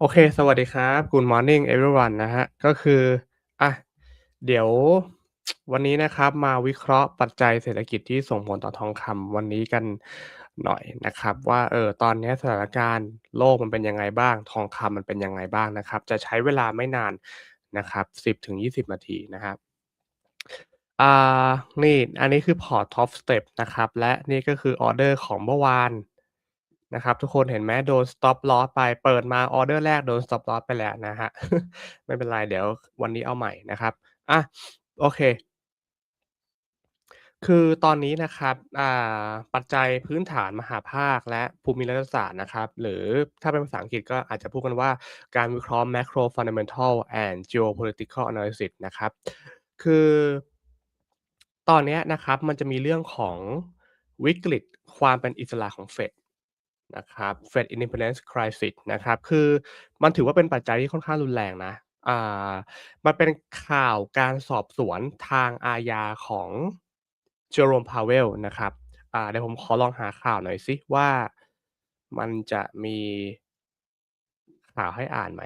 โอเค สวัสดีครับ Good morning everyone นะครับก็คือ อะ เดี๋ยววันนี้นะครับมาวิเคราะห์ปัจจัยเศรษฐกิจที่ส่งผลต่อทองคำวันนี้กันหน่อยนะครับ ว่าเออตอนนี้สถานการณ์โลกมันเป็นยังไงบ้าง ทองคำมันเป็นยังไงบ้างนะครับ จะใช้เวลาไม่นานนะครับ10-20นาทีนะครับอ่านี่อันนี้คือพอร์ต Top Step นะครับ และนี่ก็คือออเดอร์ของเมื่อวาน นะครับทุกคนเห็นไหมโดน Stop Loss ไปเปิดมาออเดอร์แรกโดน Stop Loss ไปแล้วนะครับไม่เป็นไรเดี๋ยววันนี้เอาใหม่นะครับอะโอเค คือตอนนี้นะครับอ่าปัจจัยพื้นฐานมหาภาคและภูมิรัฐศาสตร์นะครับ หรือถ้าเป็นภาษาอังกฤษก็อาจจะพูดกันว่าการวิเคราะห์ Macro Fundamental and Geopolitical Analysis นะครับ คือตอนนี้นะครับมันจะมีเรื่องของวิกฤตความเป็นอิสระของ Fed นะครับ Fed Independence Crisis นะครับ คือมันถือว่าเป็นปัจจัยที่ค่อนข้างรุนแรงนะอ่ามันเป็นข่าวการสอบสวนทางอาญาของ Jerome Powell นะครับอ่าเดี๋ยวผมขอลองหาข่าวหน่อยซิว่ามันจะมีข่าวให้อ่านไหม?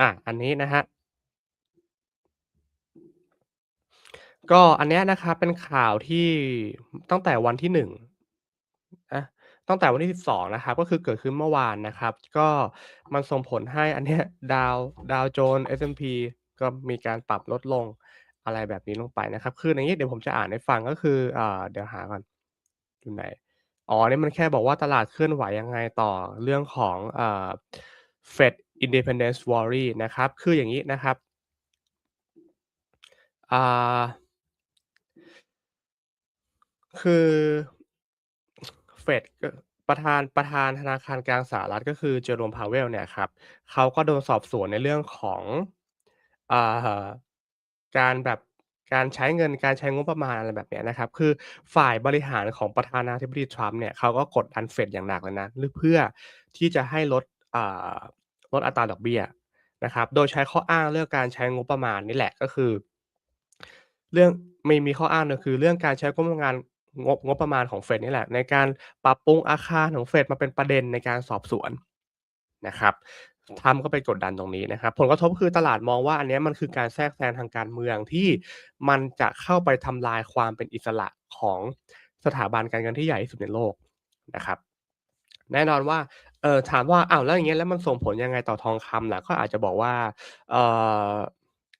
อ่าอันนี้นะครับก็อันนี้นะครับเป็นข่าวที่ตั้งแต่วันที่1 อะตั้งแต่วันที่ 12 นะครับ ก็คือเกิดขึ้นเมื่อวานนะครับ ก็มันส่งผลให้อันเนี้ยดาวดาวโจนส์ S&P ก็มีการปรับลดลงอะไรแบบนี้ลงไปนะครับ คืออย่างงี้เดี๋ยวผมจะอ่านให้ฟังก็คืออ่าเดี๋ยวหาก่อนอยู่ไหน อ๋อนี่มันแค่บอกว่าตลาดเคลื่อนไหวยังไงต่อเรื่องของอ่า Fed Independence Worry นะครับ คืออย่างงี้นะครับอ่าคือ Fed ก็ประธานประธานธนาคารกลางสหรัฐก็คือ Jerome Powell เนี่ยครับเขาก็โดนสอบสวนในเรื่องของอการแบบการใช้เงินการใช้งบประมาณอะไรแบบเนี้ยนะครับ คือฝ่ายบริหารของประธานาธิบดีทรัมป์เนี่ยเขาก็กดดัน Fed อย่างหนักเลยนะเพื่อที่จะให้ลดลดอัตราดอกเบี้ยนะครับ โดยใช้ข้ออ้างเรื่องการใช้งบประมาณนี่แหละก็คือ เรื่องไมีมีข้ออ้างหนึ่งคือ เรื่องการใช้งบประมาณ งบงบประมาณของ Fed นี่แหละ ในการปรับปรุงอาคารของ Fed มาเป็นประเด็นในการสอบสวนนะครับทรัมป์ก็ไปกดดันตรงนี้นะครับ ผลกระทบคือตลาดมองว่าอันนี้มันคือการแทรกแซงทางการเมืองที่มันจะเข้าไปทำลายความเป็นอิสระของสถาบันการเงินที่ใหญ่ที่สุดในโลกนะครับ แน่นอนว่าเออถามว่าอ้าวแล้วอย่างเงี้ยแล้วมันส่งผลยังไงต่อทองคำล่ะ?ก็อาจจะบอกว่าเออ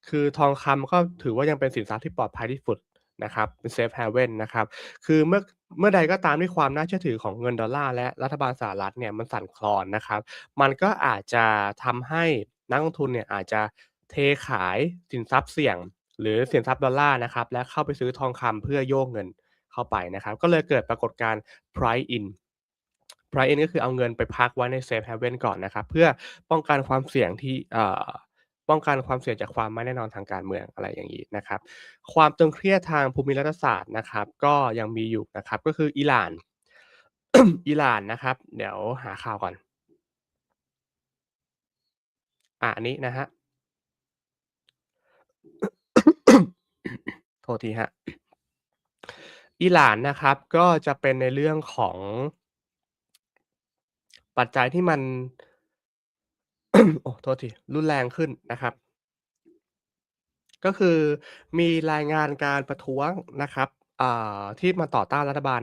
คือทองคำก็ถือว่ายังเป็นสินทรัพย์ที่ปลอดภัยที่สุด นะครับเป็น Safe Haven นะครับคือเมื่อเมื่อใดก็ตามที่ความน่าเชื่อถือของเงินดอลลาร์และรัฐบาลสหรัฐเนี่ยมันสั่นคลอนนะครับ มันก็อาจจะทำให้นักลงทุนเนี่ยอาจจะเทขายสินทรัพย์เสี่ยง หรือสินทรัพย์ดอลลาร์นะครับและเข้าไปซื้อทองคำเพื่อโยกเงินเข้าไปนะครับ ก็เลยเกิดปรากฏการณ์ Price In Price In ก็คือเอาเงินไปพักไว้ใน Safe Haven ก่อนนะครับ เพื่อป้องกันความเสี่ยงที่อ่อ ป้องกันความเสี่ยงจากความไม่แน่นอนทางการเมืองอะไรอย่างงี้นะครับ ความตึงเครียดทางภูมิรัฐศาสตร์นะครับ ก็ยังมีอยู่นะครับก็คืออิหร่านอิหร่านนะครับ เดี๋ยวหาข่าวก่อนอาอันนี้นะครับโทษทีครับอิหร่านนะครับก็จะเป็นในเรื่องของปัจจัยที่มัน โอ้โทษทีรุนแรงขึ้นนะครับ ก็คือมีรายงานการประท้วงนะครับที่มาต่อต้านรัฐบาล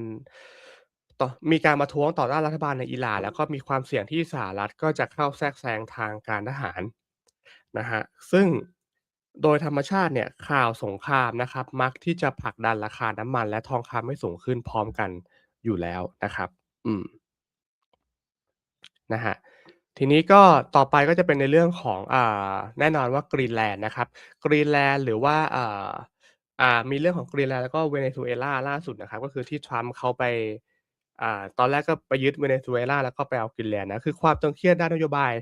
ต่อมีการประท้วงต่อต้านรัฐบาลในอิหร่านแล้วก็มีความเสี่ยงที่สหรัฐก็จะเข้าแทรกแซงทางการทหารนะครับซึ่งโดยธรรมชาติเนี่ยข่าวสงครามนะครับ มักที่จะผลักดันราคาน้ำมันและทองคำให้สูงขึ้นพร้อมกันอยู่แล้วนะครับ อืมนะครับ ทีนี้ก็ต่อไปก็จะเป็นในเรื่องของอ่าแน่นอนว่า Greenland นะครับ Greenland หรือว่าอ่าอ่ามีเรื่องของ Greenland แล้วก็เวเนซุเอลาล่าสุดนะครับ ก็คือที่ทรัมป์เขาไปอ่าตอนแรกก็ไปยึดเวเนซุเอลาแล้วก็ไปเอา Greenland นะคือความตึงเครียดด้านนโยบาย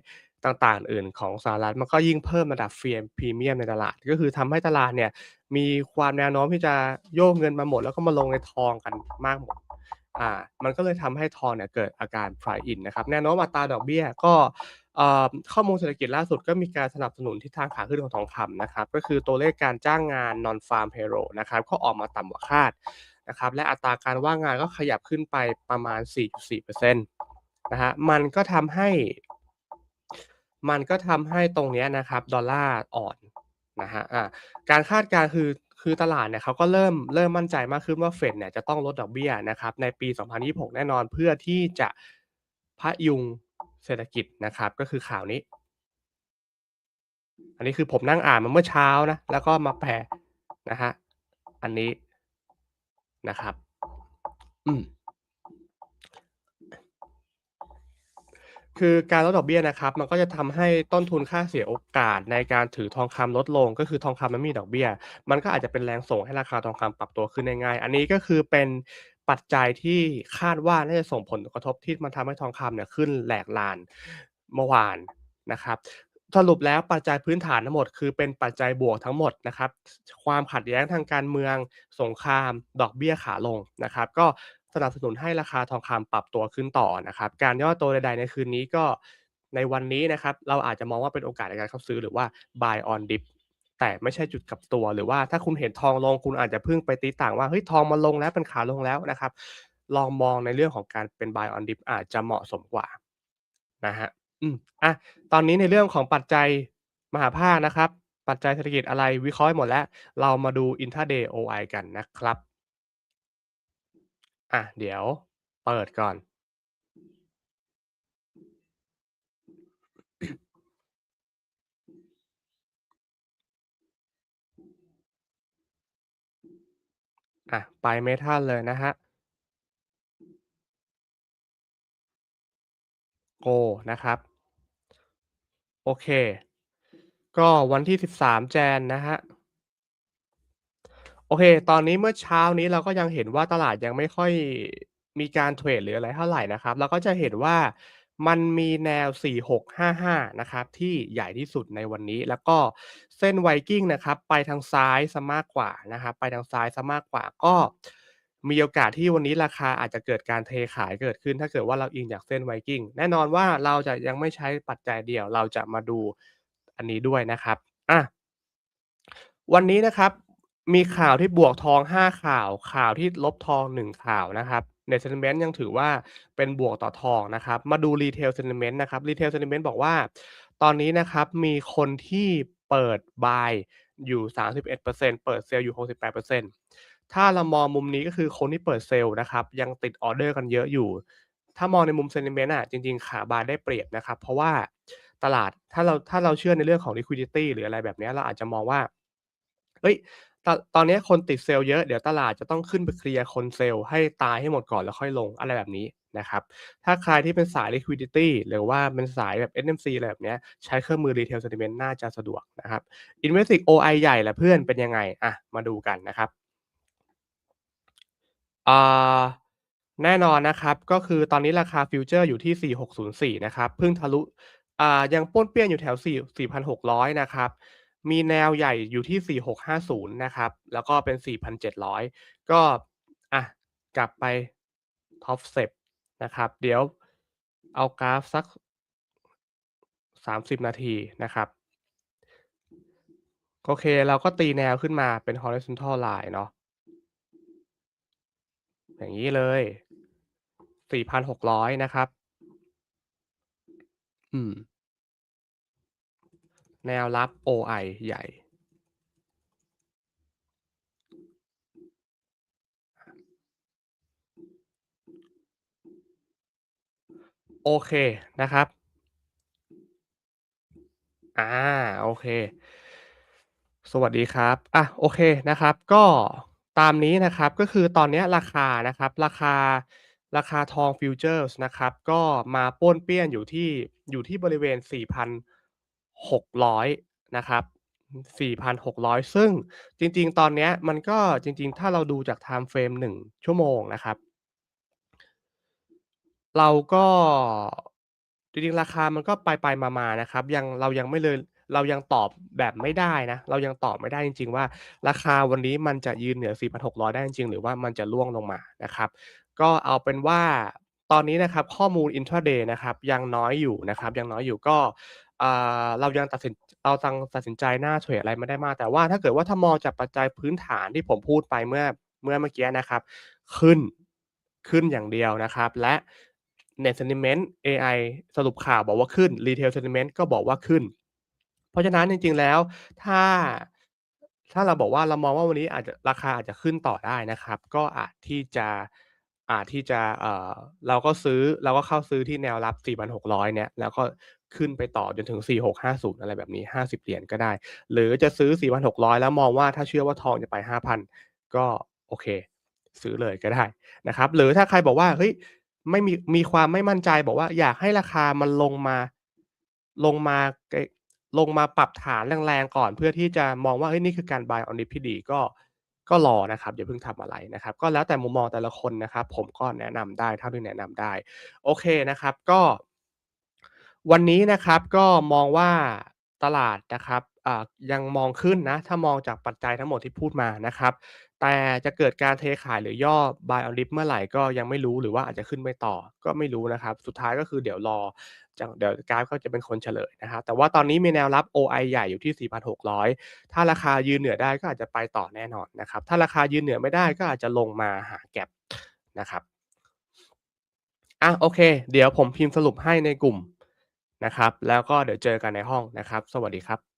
ต่างๆ อื่นของสหรัฐมันก็ยิ่งเพิ่มระดับเฟียมพรีเมียมในตลาด ก็คือทำให้ตลาดเนี่ยมีความแนวโน้มที่จะโยกเงินมาหมด แล้วก็มาลงในทองกันมากหมด อ่ามันก็เลยทำให้ทองเนี่ยเกิดอาการ Price In นะครับแนวโน้มอัตราดอกเบี้ยก็ข้อมูลเศรษฐกิจล่าสุดก็มีการสนับสนุนทิศทางขาขึ้นของทองคำนะครับก็คือตัวเลขการจ้างงาน Non-farm payroll นะครับก็ออกมาต่ำกว่าคาดนะครับและอัตราการว่างงานก็ขยับขึ้นไปประมาณ 4.4%นะครับมันก็ทำให้ มันก็ทำให้ตรงนี้นะครับ ดอลลาร์อ่อนนะครับอาการคาดการคือ คือตลาดเนี่ยเขาก็เริ่มเริ่มมั่นใจมากขึ้นว่าเฟดเนี่ยจะต้องลดดอกเบี้ยนะครับในปี 2026 แน่นอนเพื่อที่จะพยุงเศรษฐกิจนะครับ ก็คือข่าวนี้ อันนี้คือผมนั่งอ่านมาเมื่อเช้านะแล้วก็มาแปลนะฮะอันนี้นะครับ อืม คือการลดดอกเบี้ยนะครับ มันก็จะทำให้ต้นทุนค่าเสียโอกาสในการถือทองคำลดลง ก็คือทองคำมันมีดอกเบี้ย มันก็อาจจะเป็นแรงส่งให้ราคาทองคำปรับตัวขึ้นง่ายอันนี้ก็คือเป็นปัจจัยที่คาดว่าน่าจะส่งผลกระทบที่มันทำให้ทองคำเนี่ยขึ้นแหลกลานเมื่อวานนะครับสรุปแล้วปัจจัยพื้นฐานทั้งหมดคือเป็นปัจจัยบวกทั้งหมดนะครับ ความขัดแย้งทางการเมืองสงคราม ดอกเบี้ยขาลงนะครับ ก็ สนับสนุนให้ราคาทองคำปรับตัวขึ้นต่อนะครับ การย่อตัวใดๆในคืนนี้ก็ในวันนี้นะครับเราอาจจะมองว่าเป็นโอกาสในการเข้าซื้อหรือว่า buy on dip แต่ไม่ใช่จุดกลับตัว หรือว่าถ้าคุณเห็นทองลงคุณอาจจะเพิ่งไปตีต่างว่าเฮ้ยทองมันลงแล้วเป็นขาลงแล้วนะครับ ลองมองในเรื่องของการเป็น buy on dip อาจจะเหมาะสมกว่านะครับอืมอะตอนนี้ในเรื่องของปัจจัยมหาภาคนะครับ ปัจจัยเศรษฐกิจอะไรวิเคราะห์ให้หมดแล้ว เรามาดู intraday OI กันนะครับ อะเดี๋ยวเปิดก่อน อะ ไปเมทัลเลยนะครับ Go นะครับ โอเค ก็วันที่ 13 แจนนะครับ โอเค ตอนนี้เมื่อเช้านี้เราก็ยังเห็นว่าตลาดยังไม่ค่อยมีการเทรดหรืออะไรเท่าไหร่นะครับเราก็จะเห็นว่ามันมีแนว 4655 นะครับที่ใหญ่ที่สุดในวันนี้ แล้วก็เส้น Viking นะครับไปทางซ้ายเสียมากกว่านะครับไปทางซ้ายเสียมากกว่าก็มีโอกาสที่วันนี้ราคาอาจจะเกิดการเทขายเกิดขึ้น ถ้าเกิดว่าเราอิงจากเส้น Viking แน่นอนว่าเราจะยังไม่ใช้ปัจจัยเดียว เราจะมาดูอันนี้ด้วยนะครับอะวันนี้นะครับ มีข่าวที่บวกทอง5ข่าว ข่าวที่ลบทอง1ข่าวนะครับ Net Sentiment ยังถือว่าเป็นบวกต่อทองนะครับ มาดู Retail Sentiment นะครับ Retail Sentiment บอกว่า ตอนนี้นะครับมีคนที่เปิด Buy อยู่ 31%เปิดเซลล์อยู่ 68%ถ้าเรามองมุมนี้ก็คือคนที่เปิดเซลล์นะครับ ยังติดออเดอร์กันเยอะอยู่ ถ้ามองในมุม Sentiment อะจริงๆ ขา Buy ได้เปรียบนะครับ เพราะว่าตลาดถ้าเราถ้าเราเชื่อในเรื่องของ Liquidity หรืออะไรแบบนี้เราอาจจะมองว่าเฮ้ย ตตอนนี้คนติดเซลล์เยอะเดี๋ยวตลาดจะต้องขึ้นไปเคลียร์คนเซลล์ให้ตายให้หมดก่อนแล้วค่อยลงอะไรแบบนี้นะครับ ถ้าใครที่เป็นสาย Liquidity หรือว่าเป็นสายแบบ SMC อะไรแบบนี้ใช้เครื่องมือ Retail Sentiment น่าจะสะดวกนะครับ Investing OI ใหญ่และเพื่อนเป็นยังไง อะ มาดูกันนะครับอ่าแน่นอนนะครับก็คือตอนนี้ราคาฟิวเจอร์อยู่ที่ 4604 นะครับเพิ่งทะลุอ่ายังป้นเปี้ยนอยู่แถว 4 4,600 นะครับ มีแนวใหญ่อยู่ที่ 4650 นะครับ แล้วก็เป็น 4,700 ก็อะกลับไป Top Step นะครับ เดี๋ยวเอากราฟสัก 30 นาทีนะครับ โอเคเราก็ตีแนวขึ้นมาเป็น Horizontal Line เนาะอย่างงี้เลย 4,600 นะครับ อืม แนวรับ OI ใหญ่ โอเคนะครับอ่าโอเค สวัสดีครับอะโอเคนะครับ ก็ตามนี้นะครับก็คือตอนนี้ราคานะครับ ราคาราคาทองฟิวเจอร์สนะครับ ก็มาป้วนเปี้ยนอยู่ที่อยู่ที่บริเวณ 4,600 นะครับ 4,600 ซึ่งจริง ๆ ตอนนี้มันก็จริง ๆ ถ้าเราดูจาก Time Frame 1ชั่วโมงนะครับ เราก็จริงๆ ราคามันก็ไปๆมาๆนะครับ ยังเรายังไม่เลยเรายังตอบแบบไม่ได้นะ เรายังตอบไม่ได้จริง ๆ ว่า ราคาวันนี้มันจะยืนเหนือ 4,600 ได้จริง หรือว่ามันจะร่วงลงมานะครับ ก็เอาเป็นว่าตอนนี้นะครับข้อมูล Intraday นะครับยังน้อยอยู่นะครับยังน้อยอยู่ก็ เรายังตัดสินเราตังตัดสินใจหน้าเทรดอะไรไม่ได้มาก แต่ว่าถ้าเกิดว่าถ้ามองจากปัจจัยพื้นฐานที่ผมพูดไปเมื่อเมื่อเมื่อกี้นะครับ ขึ้นขึ้นอย่างเดียวนะครับ และ Net Sentiment เอไอสรุปข่าวบอกว่าขึ้น Retail Sentiment ก็บอกว่าขึ้น เพราะฉะนั้นจริง ๆแล้วถ้าถ้าเราบอกว่าเรามองว่าวันนี้อาจจะราคาอาจจะขึ้นต่อได้นะครับ ก็อาจที่จะอาจที่จะเออเราก็ซื้อเราก็เข้าซื้อที่แนวรับ 4,600 เนี่ย แล้วก็ ขึ้นไปต่อจนถึง 4,650 อะไรแบบนี้ 50 เหรียญก็ได้ หรือจะซื้อ 4,600 แล้วมองว่าถ้าเชื่อว่าทองจะไป 5,000 ก็โอเค ซื้อเลยก็ได้นะครับ หรือถ้าใครบอกว่าเฮ้ยไม่มีมีความไม่มั่นใจบอกว่าอยากให้ราคามันลงมาลงมาไกลลงมาปรับฐานแรงๆก่อน เพื่อที่จะมองว่าเฮ้ยนี่คือการ buy on dip ที่ดีก็ก็รอนะครับอย่าเพิ่งทำอะไรนะครับ ก็แล้วแต่มุมมองแต่ละคนนะครับ ผมก็แนะนำได้เท่าที่แนะนำได้ โอเคนะครับ ก็ วันนี้นะครับก็มองว่าตลาดนะครับยังมองขึ้นนะ ถ้ามองจากปัจจัยทั้งหมดที่พูดมานะครับ แต่จะเกิดการเทขายหรือย่อ buy on dip เมื่อไหร่ก็ยังไม่รู้หรือว่าอาจจะขึ้นไปต่อก็ไม่รู้นะครับ สุดท้ายก็คือเดี๋ยวรอจะเดี๋ยวกราฟก็จะเป็นคนเฉลยนะครับ แต่ว่าตอนนี้มีแนวรับ OI ใหญ่อยู่ที่ 4,600 ถ้าราคายืนเหนือได้ก็อาจจะไปต่อแน่นอนนะครับ ถ้าราคายืนเหนือไม่ได้ก็อาจจะลงมาหา gap นะครับอะโอเค เดี๋ยวผมพิมพ์สรุปให้ในกลุ่ม นะครับ แล้วก็เดี๋ยวเจอกันในห้องนะครับ สวัสดีครับ